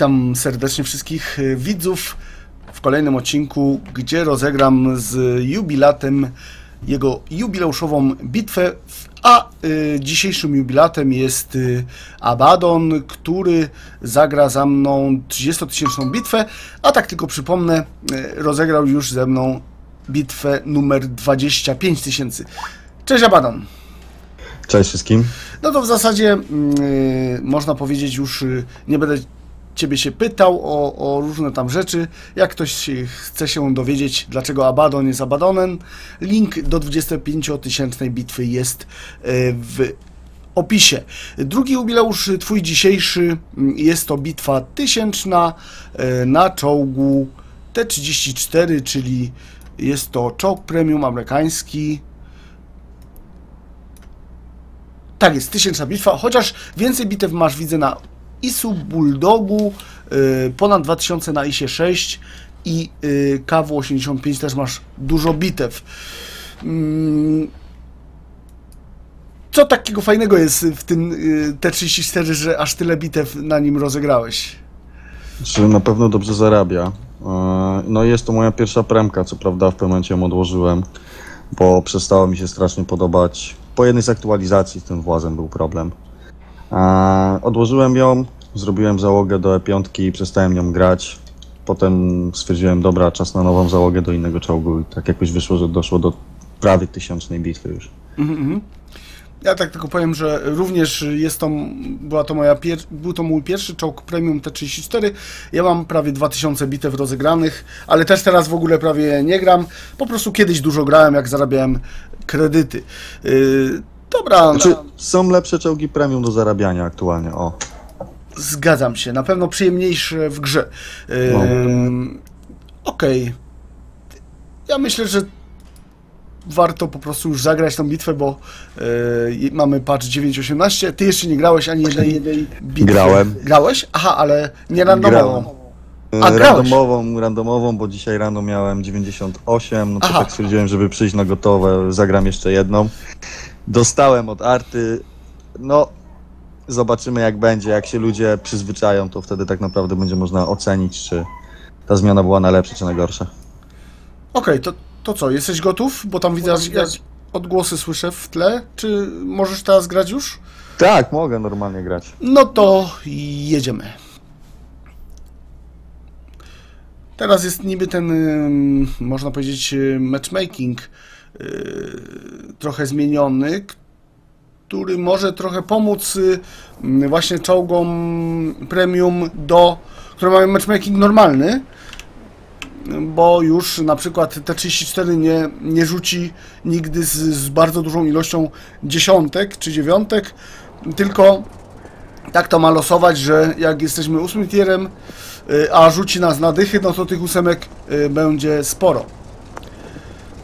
Witam serdecznie wszystkich y, widzów w kolejnym odcinku, gdzie rozegram z jubilatem jego jubileuszową bitwę, a y, dzisiejszym jubilatem jest y, Abaddon, który zagra za mną 30-tysięczną bitwę, a tak tylko przypomnę, y, rozegrał już ze mną bitwę numer 25 tysięcy. Cześć Abaddon! Cześć wszystkim. No to w zasadzie yy, można powiedzieć już yy, nie będę Ciebie się pytał o, o różne tam rzeczy. Jak ktoś chce się dowiedzieć, dlaczego Abaddon jest Abaddonem, link do 25-tysięcznej bitwy jest yy, w opisie. Drugi jubileusz, Twój dzisiejszy, jest to bitwa tysięczna yy, na czołgu T-34, czyli jest to czołg premium amerykański, tak jest, tysięczna bitwa, chociaż więcej bitew masz, widzę, na ISU Bulldogu, yy, ponad 2000 na ISie 6 i yy, KW85 też masz dużo bitew. Mm. Co takiego fajnego jest w tym yy, T34, że aż tyle bitew na nim rozegrałeś? Czy na pewno dobrze zarabia. Yy, No jest to moja pierwsza premka, co prawda w pewnym momencie ją odłożyłem, bo przestało mi się strasznie podobać. Po jednej z aktualizacji z tym włazem był problem. Odłożyłem ją, zrobiłem załogę do E5 i przestałem nią grać. Potem stwierdziłem, dobra, czas na nową załogę do innego czołgu i tak jakoś wyszło, że doszło do prawie tysięcznej bitwy już. Mhm. Ja tak tylko powiem, że również jest to, była to moja pier, był to mój pierwszy czołg premium T34. Ja mam prawie 2000 bitew rozegranych, ale też teraz w ogóle prawie nie gram. Po prostu kiedyś dużo grałem, jak zarabiałem kredyty. Yy, dobra, Znaczy, są lepsze czołgi premium do zarabiania aktualnie, o. zgadzam się. Na pewno przyjemniejsze w grze. Yy, No. Okej. Ja myślę, że warto po prostu już zagrać tą bitwę, bo yy, mamy patch 9.18. Ty jeszcze nie grałeś ani jednej, jednej bitwy. Grałem. Grałeś? Aha, ale nie randomowo. Grałem. A, grałeś? randomową, randomową, bo dzisiaj rano miałem 98, no to Aha. tak stwierdziłem, żeby przyjść na gotowe, zagram jeszcze jedną. Dostałem od Arty, no zobaczymy jak będzie, jak się ludzie przyzwyczają, to wtedy tak naprawdę będzie można ocenić, czy ta zmiana była na lepsze, czy na gorsze. Okej, to, to co, jesteś gotów? Bo tam widzę, jak odgłosy słyszę w tle. Czy możesz teraz grać już? Tak, mogę normalnie grać. No to jedziemy. Teraz jest niby ten, można powiedzieć, matchmaking trochę zmieniony, który może trochę pomóc y, y, właśnie czołgom premium do, które mają matchmaking normalny, bo już na przykład T34 nie, nie rzuci nigdy z, z bardzo dużą ilością dziesiątek czy dziewiątek, tylko tak to ma losować, że jak jesteśmy ósmym tierem, y, a rzuci nas na dychy, no to tych ósemek y, będzie sporo.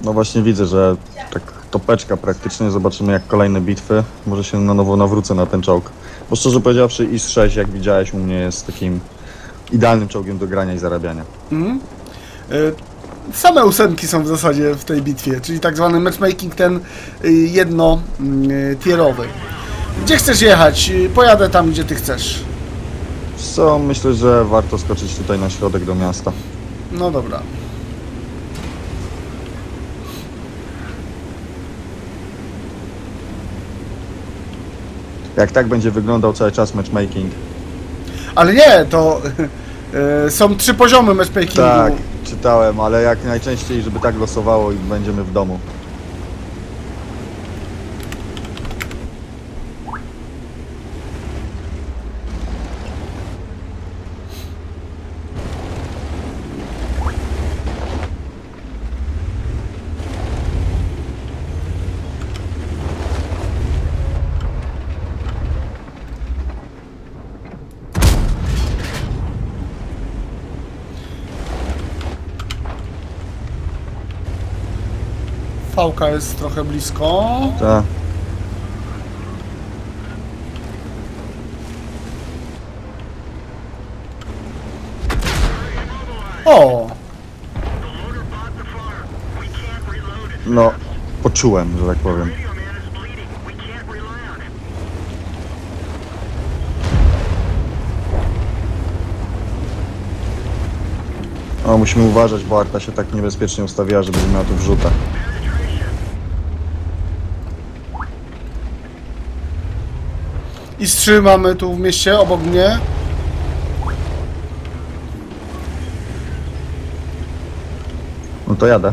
No właśnie widzę, że tak topeczka praktycznie, zobaczymy jak kolejne bitwy, może się na nowo nawrócę na ten czołg. Bo szczerze powiedziawszy IS-6 jak widziałeś u mnie jest takim idealnym czołgiem do grania i zarabiania. Y, Same ósemki są w zasadzie w tej bitwie, czyli tak zwany matchmaking ten y, jedno-tierowy. Gdzie chcesz jechać? Y, Pojadę tam, gdzie ty chcesz. Co, myślę, że warto skoczyć tutaj na środek do miasta. No dobra. Jak tak będzie wyglądał cały czas matchmaking. Ale nie, to y, są trzy poziomy matchmakingu. Tak, czytałem, ale jak najczęściej, żeby tak losowało i będziemy w domu. Fałka jest trochę blisko. Tak. O! No, poczułem, że tak powiem. No, musimy uważać, bo Arta się tak niebezpiecznie ustawiła, że będzie miała tu wrzutę. I strzy mamy tu w mieście, obok mnie. No to jadę.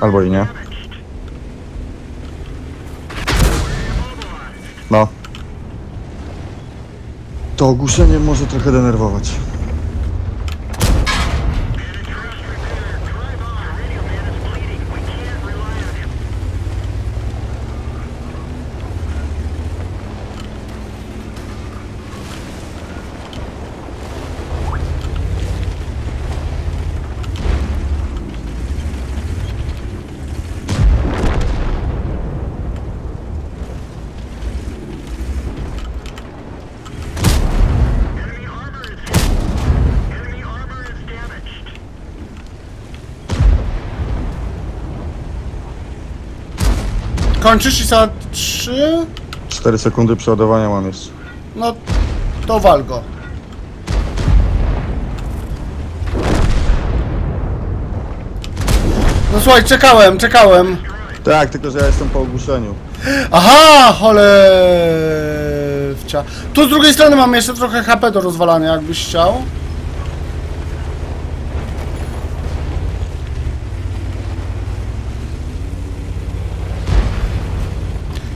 Albo i nie. No. To ogłuszenie może trochę denerwować. Kończysz i za 3? 4 sekundy przeładowania mam jeszcze. No, to wal go. No słuchaj, czekałem, czekałem. Tak, tylko że ja jestem po ogłuszeniu. Aha, cholewcia. Tu z drugiej strony mam jeszcze trochę HP do rozwalania, jakbyś chciał.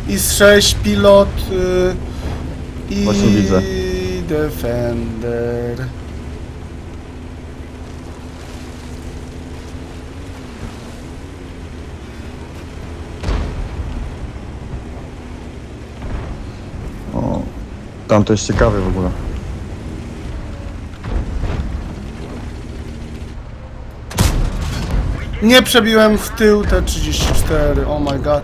I z 6 pilot y, i Właśnie widzę. defender. O, tam to jest ciekawe w ogóle. Nie przebiłem w tył te 34. Oh my god.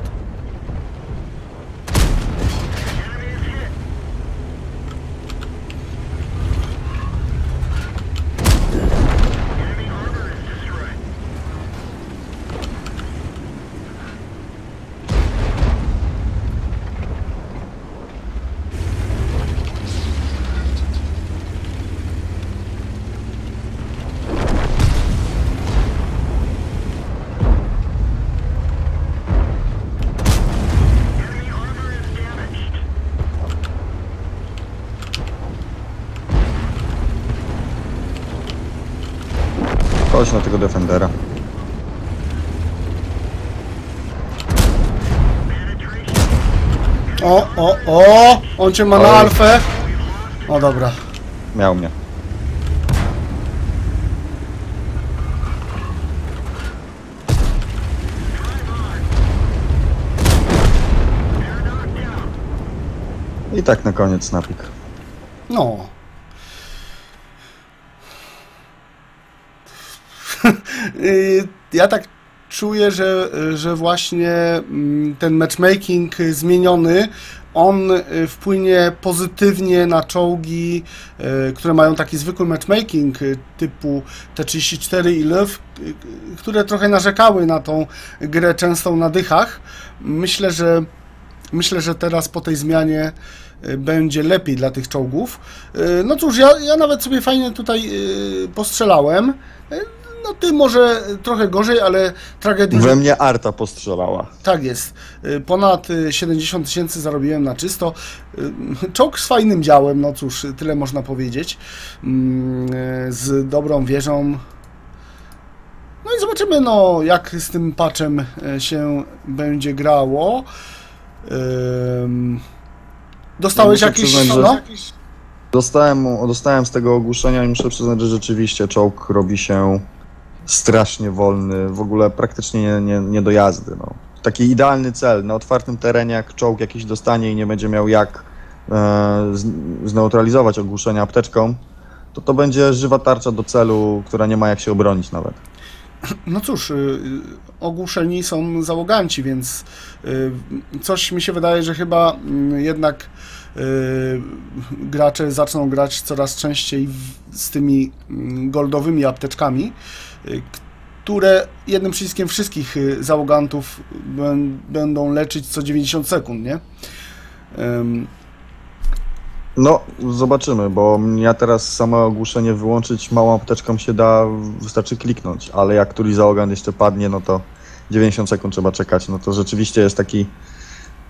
Chodź na tego defendera. O, o, o! On cię ma na Oj. alfę. O dobra. Miał mnie. I tak na koniec snapik. No. Y, ja tak czuję, że, że właśnie mm, ten matchmaking y, zmieniony, on y, wpłynie pozytywnie na czołgi, y, które mają taki zwykły matchmaking y, typu T-34 i LEW, y, które trochę narzekały na tą grę często na dychach. Myślę, że Myślę, że teraz po tej zmianie y, będzie lepiej dla tych czołgów. Y, No cóż, ja, ja nawet sobie fajnie tutaj y, postrzelałem. Y, No ty może trochę gorzej, ale tragedii... We mnie Arta postrzelała. Tak jest. Y, Ponad y, 70 tysięcy zarobiłem na czysto. Y, Czołg z fajnym działem, no cóż, tyle można powiedzieć. Mm, y, Z dobrą wieżą. No i zobaczymy, no, jak z tym patchem y, się będzie grało. Dostałeś przyznać, że- No? Dostałem, dostałem z tego ogłuszenia i muszę przyznać, że rzeczywiście czołg robi się strasznie wolny, w ogóle praktycznie nie, nie, nie do jazdy. No. Taki idealny cel, na otwartym terenie, jak czołg jakiś dostanie i nie będzie miał jak e, zneutralizować ogłuszenia apteczką, to to będzie żywa tarcza do celu, która nie ma jak się obronić nawet. No cóż, y, y, ogłuszeni są załoganci, więc y, coś mi się wydaje, że chyba mm, jednak gracze zaczną grać coraz częściej z tymi mm, goldowymi apteczkami, y, które jednym przyciskiem wszystkich y, załogantów bę- będą leczyć co 90 sekund, nie? No, zobaczymy, bo ja teraz samo ogłoszenie wyłączyć małą apteczką się da, wystarczy kliknąć, ale jak któryś załogan jeszcze padnie, no to 90 sekund trzeba czekać, no to rzeczywiście jest taki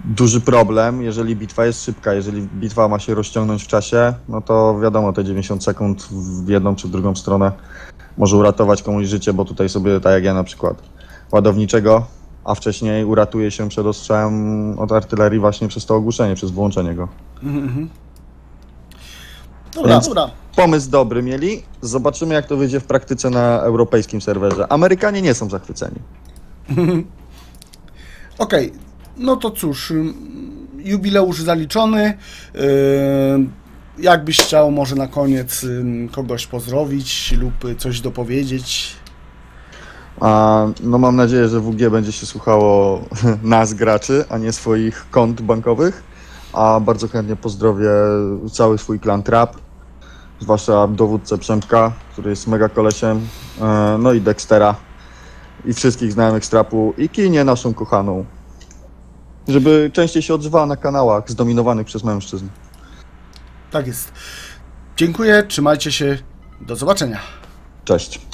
duży problem, jeżeli bitwa jest szybka, jeżeli bitwa ma się rozciągnąć w czasie, no to wiadomo, te 90 sekund w jedną czy w drugą stronę może uratować komuś życie, bo tutaj sobie, tak jak ja na przykład, ładowniczego, a wcześniej uratuje się przed ostrzałem od artylerii właśnie przez to ogłuszenie, przez włączenie go. Dobra, Więc- dobra. Pomysł dobry mieli. Zobaczymy, jak to wyjdzie w praktyce na europejskim serwerze. Amerykanie nie są zachwyceni. Okej, no to cóż, ym, jubileusz zaliczony. Yy, Jakbyś chciał może na koniec ym, kogoś pozdrowić lub coś dopowiedzieć? A, no mam nadzieję, że WG będzie się słuchało nas, graczy, a nie swoich kont bankowych. A bardzo chętnie pozdrowię cały swój klan Trap, zwłaszcza dowódcę Przemka, który jest mega kolesiem, e, no i Dextera i wszystkich znajomych z Trapu i Kinię naszą kochaną. Żeby częściej się odzywała na kanałach zdominowanych przez mężczyzn. Tak jest. Dziękuję, trzymajcie się, do zobaczenia. Cześć.